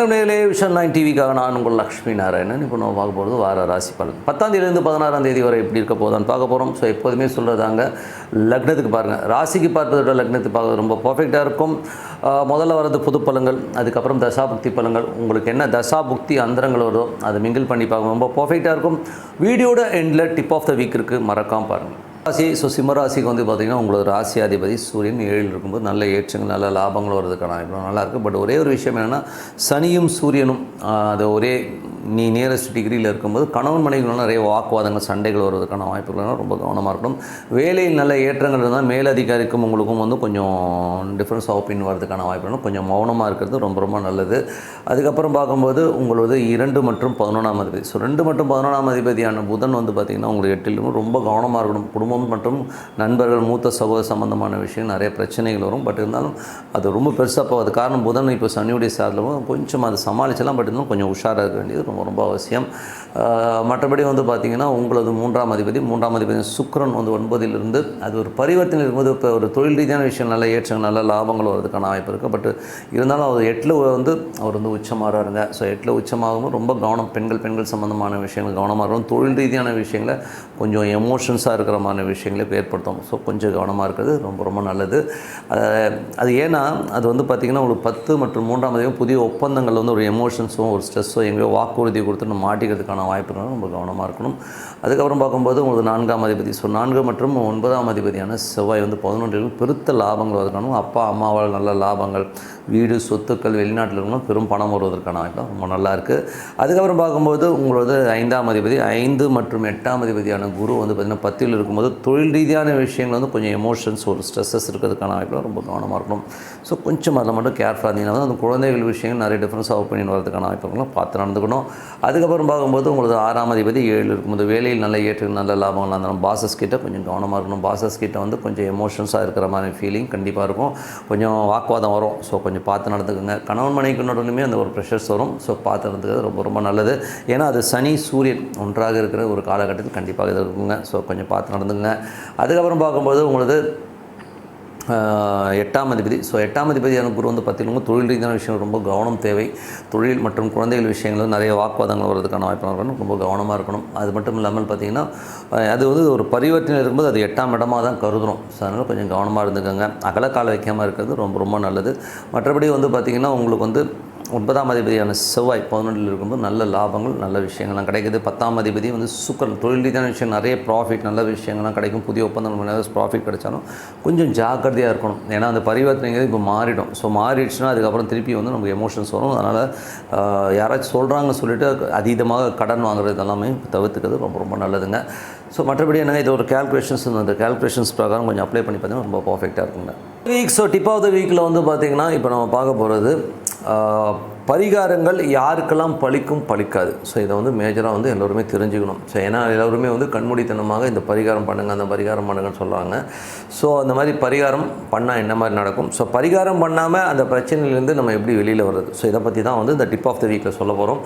நேரிலே vision nine டிவிக்காக நான் உங்கள் லக்ஷ்மி நாராயணன். இப்போ நம்ம பார்க்க போகிறது வார ராசி பலன். பத்தாம் தேதியிலேருந்து பதினாறாம் தேதி வரை எப்படி இருக்க போதான்னு பார்க்க போகிறோம் ஸோ எப்போதுமே சொல்கிறதாங்க லக்னத்துக்கு பாருங்கள் ராசிக்கு பார்ப்பதோட லக்னத்துக்கு பார்க்க ரொம்ப பர்ஃபெக்டாக இருக்கும். முதல்ல வரது புது பழங்கள் அதுக்கப்புறம் தசாபுக்தி பழங்கள் உங்களுக்கு என்ன தசாபுக்தி அந்தரங்கள் வருதோ அதை மிங்கிள் பண்ணி பார்க்க ரொம்ப பர்ஃபெக்டாக இருக்கும். வீடியோட எண்டில் டிப் ஆஃப் த வீக் இருக்குது மறக்காம பாருங்கள் ராசி ஸோ சிம்மராசிக்கு வந்து பார்த்திங்கன்னா உங்களோட ராசி அதிபதி சூரியன் ஏழில் இருக்கும்போது நல்ல ஏற்றங்கள் நல்ல லாபங்கள் வர்றதுக்கான வாய்ப்பு நல்லா இருக்குது பட் ஒரே ஒரு விஷயம் என்னென்னா சனியும் சூரியனும் அது ஒரே நீ நியரஸ்ட் டிகிரியில் இருக்கும்போது கணவன் மனைவிகளும் நிறைய வாக்குவாதங்கள் சண்டைகள் வருவதற்கான வாய்ப்புகள் ரொம்ப கவனமாக இருக்கணும். வேலையில் நல்ல ஏற்றங்கள் இருந்தால் மேலதிகாரிக்கும் உங்களுக்கும் வந்து கொஞ்சம் டிஃப்ரென்ஸ் ஆஃப் ஒப்பீனியன் வரதுக்கான வாய்ப்புகள் கொஞ்சம் மௌனமாக இருக்கிறது ரொம்ப ரொம்ப நல்லது. அதுக்கப்புறம் பார்க்கும்போது உங்களது இரண்டு மற்றும் பதினொன்றாம் அதிபதி. ஸோ ரெண்டு மற்றும் பதினொன்றாம் அதிபதியான புதன் வந்து பார்த்திங்கன்னா உங்களுக்கு எட்டிலும் ரொம்ப கவனமாக இருக்கணும். குடும்பம் மற்றும் நண்பர்கள் மூத்த சகோதர சம்பந்தமான விஷயம் நிறைய பிரச்சனைகள் வரும். பட் இருந்தாலும் அது ரொம்ப பெருசாக போகாது. காரணம் புதன் இப்போ சனியுடைய சார்லவும் கொஞ்சம் அதை சமாளிச்சலாம் பட் இருந்தாலும் கொஞ்சம் உஷாராக இருக்க வேண்டியது ரொம்ப ரொம்ப அவசியம். மற்றபடி வந்து பார்த்திங்கன்னா உங்களது மூன்றாம் அதிபதி மூன்றாம் அதிபதி சுக்கரன் வந்து ஒன்பதிலிருந்து அது ஒரு பரிவர்த்தனை இருக்கும்போது இப்போ ஒரு தொழில் ரீதியான விஷயம் நல்ல ஏற்றங்கள் நல்ல லாபங்கள் வரதுக்கான வாய்ப்பு இருக்குது பட் இருந்தாலும் அவர் எட்டில் வந்து அவர் வந்து உச்சமாகறாருங்க ஸோ எட்டில் உச்சமாகவும் ரொம்ப கவனம் பெண்கள் பெண்கள் சம்மந்தமான விஷயங்கள் கவனமாக இருக்கும் தொழில் ரீதியான விஷயங்களை கொஞ்சம் எமோஷன்ஸாக இருக்கிற மாதிரி விஷயங்களை ஏற்படுத்தும் ஸோ கொஞ்சம் கவனமாக இருக்கிறது ரொம்ப ரொம்ப நல்லது. அது ஏன்னா அது வந்து பார்த்திங்கன்னா உங்களுக்கு பத்து மற்றும் மூன்றாம் அதிகம் புதிய ஒப்பந்தங்கள் வந்து ஒரு எமோஷன்ஸும் ஒரு ஸ்ட்ரெஸ்ஸோ எங்கேயோ வாக்கு வாக்குறுதி கொடுத்து நம்ம மாட்டிக்கிறதுக்கான வாய்ப்பு நம்ம கவனமாக இருக்கணும். அதுக்கப்புறம் பார்க்கும்போது உங்களுக்கு நான்காம் அதிபதி ஸோ நான்கு மற்றும் ஒன்பதாம் அதிபதியான செவ்வாய் வந்து பதினொன்றில் பெருத்த லாபங்கள் வருவதற்கான அப்பா அம்மாவால் நல்ல லாபங்கள் வீடு சொத்துக்கள் வெளிநாட்டில் இருக்கணும் பெரும் பணம் வருவதற்கான வாய்ப்பு ரொம்ப நல்லா இருக்குது அதுக்கப்புறம் பார்க்கும்போது உங்களது ஐந்தாம் அதிபதி ஐந்து மற்றும் எட்டாம் அதிபதியான குரு வந்து பார்த்திங்கன்னா பத்தில் இருக்கும்போது தொழில் ரீதியான விஷயங்கள் வந்து கொஞ்சம் எமோஷன்ஸ் ஒரு ஸ்ட்ரெஸ்ஸஸ் இருக்கிறதுக்கான வாய்ப்பில் ரொம்ப கவனமாக இருக்கணும். ஸோ கொஞ்சம் அதில் மட்டும் கேர்ஃபுல்லாக இருந்தீங்கன்னா அந்த குழந்தைகள் விஷயங்கள் நிறைய டிஃப்ரென்ஸ் ஆஃப் பண்ணி வரதுக்கான வாய்ப்புகளும் பார்த்து நடந்துக்கணும். அதுக்கப்புறம் பார்க்கும்போது உங்களுக்கு ஆறாம் அதிபதி ஏழு இருக்கும்போது வேலையில் நல்ல ஏற்று நல்ல லாபங்கள் இருந்தாலும் பாசஸ் கிட்ட கொஞ்சம் கவனமாக இருக்கணும். பாசஸ் கிட்ட வந்து கொஞ்சம் எமோஷன்ஸாக இருக்கிற மாதிரி ஃபீலிங் கண்டிப்பாக இருக்கும். கொஞ்சம் வாக்குவாதம் வரும். ஸோ கொஞ்சம் கொஞ்சம் பார்த்து நடந்துக்குங்க. கணவன் மனைவிக்கு நடுவுலையுமே அந்த ஒரு ப்ரெஷர்ஸ் வரும். ஸோ பார்த்து நடந்துக்கிறது ரொம்ப ரொம்ப நல்லது. ஏன்னா அது சனி சூரியன் ஒன்றாக இருக்கிற ஒரு காலகட்டத்தில் கண்டிப்பாக இது இருக்குங்க. ஸோ கொஞ்சம் பார்த்து நடந்துங்க அதுக்கப்புறம் பார்க்கும்போது உங்களுக்கு எட்டாம் அதிபதி. ஸோ எட்டாம் அதிபதியான குரு வந்து பார்த்திங்கன்னா தொழில் ரீதியான விஷயம் ரொம்ப கவனம் தேவை. தொழில் மற்றும் குழந்தைகள் விஷயங்களும் நிறைய வாக்குவாதங்கள் வரதுக்கான வாய்ப்பு இருக்கணும். ரொம்ப கவனமாக இருக்கணும். அது மட்டும் இல்லாமல் பார்த்திங்கன்னா அது வந்து ஒரு பரிவர்த்தனை இருக்கும்போது அது எட்டாம் இடமாக தான் கருதுகிறோம் ஸோ அதனால் கொஞ்சம் கவனமாக இருந்துக்கோங்க. அகலக்கால வைக்காமல் இருக்கிறது ரொம்ப ரொம்ப நல்லது. மற்றபடி வந்து பார்த்திங்கன்னா உங்களுக்கு வந்து ஒன்பதாம் அதிபதியான செவ்வாய் பதினொன்றில் இருக்கும்போது நல்ல லாபங்கள் நல்ல விஷயங்கள்லாம் கிடைக்குது. பத்தாம் அதிபதி வந்து சுக்கரன் தொழில் ரீதியான விஷயம் நிறைய ப்ராஃபிட் நல்ல விஷயங்கள்லாம் கிடைக்கும். புதிய ஒப்பந்தம் ப்ராஃபிட் கிடைச்சாலும் கொஞ்சம் ஜாக்கிரதையாக இருக்கணும். ஏன்னா அந்த பரிவர்த்தனைங்கிறது இப்போ மாறிடும். ஸோ மாறிடுச்சுன்னா அதுக்கப்புறம் திருப்பி வந்து நமக்கு எமோஷன்ஸ் வரும். அதனால் யாராச்சும் சொல்கிறாங்கன்னு சொல்லிவிட்டு அதீதமாக கடன் வாங்குறது இதெல்லாமே தவிர்த்துக்கிறது ரொம்ப ரொம்ப நல்லதுங்க. ஸோ மற்றபடி என்னங்க? இது ஒரு கேல்குலேஷன்ஸ் அந்த கேல்குலேஷன்ஸ் பிரகாரம் கொஞ்சம் அப்ளை பண்ணி பார்த்தீங்கன்னா ரொம்ப பர்ஃபெக்டாக இருக்குங்க. Week so tip of the வீக்கில் வந்து பார்த்திங்கன்னா இப்போ நம்ம பார்க்க போகிறது பரிகாரங்கள் யாருக்கெல்லாம் பலிக்கும் பலிக்காது ஸோ இதை வந்து மேஜராக வந்து எல்லோருமே தெரிஞ்சுக்கணும். ஸோ ஏன்னா எல்லோருமே வந்து கண்மூடித்தனமாக இந்த பரிகாரம் பண்ணுங்கள் அந்த பரிகாரம் பண்ணுங்கன்னு சொல்கிறாங்க ஸோ அந்த மாதிரி பரிகாரம் பண்ணால் என்ன மாதிரி நடக்கும்? ஸோ பரிகாரம் பண்ணாமல் அந்த பிரச்சனையிலேருந்து நம்ம எப்படி வெளியில் வர்றது? ஸோ இதை பற்றி தான் வந்து இந்த டிப் ஆஃப் த வீக்கில் சொல்ல போகிறோம்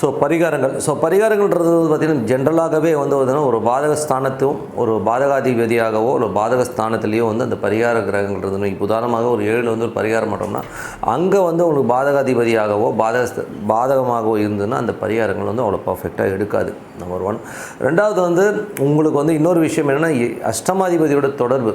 ஸோ பரிகாரங்கள். ஸோ பரிகாரங்கள்ன்றது வந்து பார்த்திங்கன்னா ஜென்ரலாகவே வந்து பார்த்தீங்கன்னா ஒரு பாதக ஸ்தானத்தும் ஒரு பாதகாதிபதியாகவோ இல்லை பாதக ஸ்தானத்துலேயோ வந்து அந்த பரிகார கிரகங்கள்ன்றது இப்போ உதாரணமாக ஒரு ஏழு வந்து ஒரு பரிகாரம் பண்ணுறோம்னா அங்கே வந்து உங்களுக்கு பாதகாதிபதியாகவோ பாதக பாதகமாகவோ இருந்ததுன்னா அந்த பரிகாரங்கள் வந்து அவ்வளோ பர்ஃபெக்டாக எடுக்காது. நம்பர் ஒன் ரெண்டாவது வந்து உங்களுக்கு வந்து இன்னொரு விஷயம் என்னென்னா அஷ்டமாதிபதியோட தொடர்பு.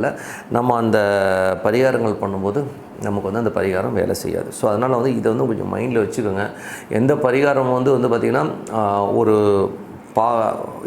நேரங்களில் நம்ம அந்த பரிகாரங்கள் பண்ணும்போது நமக்கு வந்து அந்த பரிகாரம் வேலை செய்யாது. ஸோ அதனால் வந்து இதை வந்து கொஞ்சம் மைண்டில் வச்சுக்கோங்க. எந்த பரிகாரம் வந்து வந்து பார்த்திங்கன்னா ஒரு பா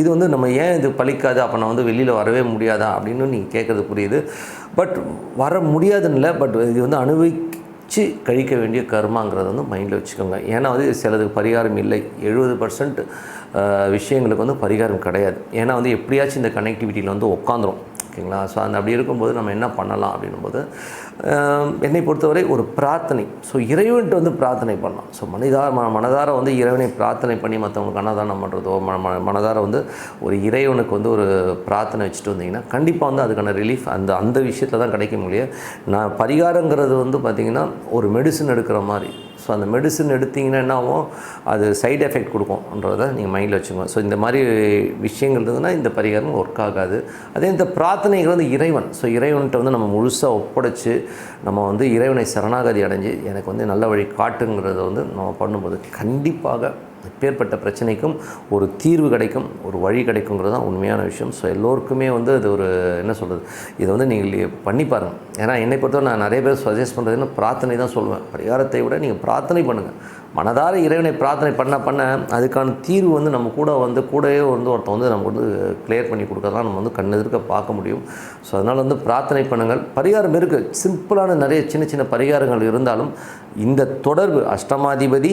இது வந்து நம்ம ஏன் இது பழிக்காது? அப்போ நான் வந்து வெளியில் வரவே முடியாதா? அப்படின்னு நீங்கள் கேட்குறது புரியுது. பட் வர முடியாதுன்னு இல்லை. பட் இது வந்து அனுபவிச்சு கழிக்க வேண்டிய கர்மாங்கிறத வந்து மைண்டில் வச்சுக்கோங்க. ஏன்னா வந்து சிலதுக்கு பரிகாரம் இல்லை. எழுபது பர்சன்ட் விஷயங்களுக்கு வந்து பரிகாரம் கிடையாது. ஏன்னா வந்து எப்படியாச்சும் இந்த கனெக்டிவிட்டியில் வந்து உட்காந்துரும் ஓகேங்களா? ஸோ அந்த அப்படி இருக்கும்போது நம்ம என்ன பண்ணலாம் அப்படின்னும்போது போது என்னை பொறுத்தவரை ஒரு பிரார்த்தனை. ஸோ இறைவன்ட்டு வந்து பிரார்த்தனை பண்ணலாம். ஸோ மனிதார ம மனதார வந்து இறைவனை பிரார்த்தனை பண்ணி மற்றவங்களுக்கு அன்னதானம் பண்ணுறதோ ம மனதார வந்து ஒரு இறைவனுக்கு வந்து ஒரு பிரார்த்தனை வச்சுட்டு வந்தீங்கன்னா கண்டிப்பாக வந்து அதுக்கான ரிலீஃப் அந்த அந்த விஷயத்தில் தான் கிடைக்க முடியும் நான் பரிகாரங்கிறது வந்து பார்த்திங்கன்னா ஒரு மெடிசன் எடுக்கிற மாதிரி. ஸோ அந்த மெடிசன் எடுத்தீங்கன்னா என்ன ஆகும்? அது சைடு எஃபெக்ட் கொடுக்கும்ன்றதை நீங்கள் மைண்டில் வச்சுக்கோங்க. ஸோ இந்த மாதிரி விஷயங்கள் இருந்ததுன்னா இந்த பரிகாரம் ஒர்க் ஆகாது. அதே இந்த பிரார்த்தனைகள் வந்து இறைவன். ஸோ இறைவன்கிட்ட வந்து நம்ம முழுசாக ஒப்படைச்சு நம்ம வந்து இறைவனை சரணாகதி அடைஞ்சு எனக்கு வந்து நல்ல வழி காட்டுங்கிறத வந்து நம்ம பண்ணும்போது கண்டிப்பாக எப்பேற்பட்ட பிரச்சனைக்கும் ஒரு தீர்வு கிடைக்கும் ஒரு வழி கிடைக்குங்கிறது தான் உண்மையான விஷயம். ஸோ எல்லோருக்குமே வந்து அது ஒரு என்ன சொல்கிறது இதை வந்து நீங்கள் பண்ணி பாருங்கள் ஏன்னா என்னை பொறுத்தவரை நான் நிறைய பேர் சஜஸ்ட் பண்ணுறதுன்னு பிரார்த்தனை தான் சொல்லுவேன். பரிகாரத்தை விட நீங்கள் பிரார்த்தனை பண்ணுங்கள் மனதார இறைவனை பிரார்த்தனை பண்ண பண்ண அதுக்கான தீர்வு வந்து நம்ம கூட வந்து கூடவே வந்து ஒருத்தன் வந்து நமக்கு வந்து கிளியர் பண்ணி கொடுக்கறதெல்லாம் நம்ம வந்து கண்ணெதிர்க்க பார்க்க முடியும். ஸோ அதனால் வந்து பிரார்த்தனை பண்ணுங்கள். பரிகாரம் இருக்குது சிம்பிளான நிறைய சின்ன சின்ன பரிகாரங்கள் இருந்தாலும் இந்த தொடர்பு அஷ்டமாதிபதி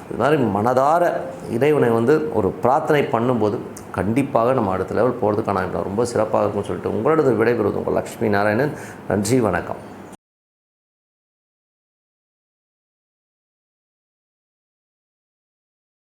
இது மாதிரி மனதார இறைவனை வந்து ஒரு பிரார்த்தனை பண்ணும்போது கண்டிப்பாக நம்ம அடுத்த லெவல் போகிறதுக்கான ரொம்ப சிறப்பாக இருக்கும்னு சொல்லிட்டு உங்களோட விடைபெறுவது உங்கள் லக்ஷ்மி நாராயணன். நன்றி வணக்கம்.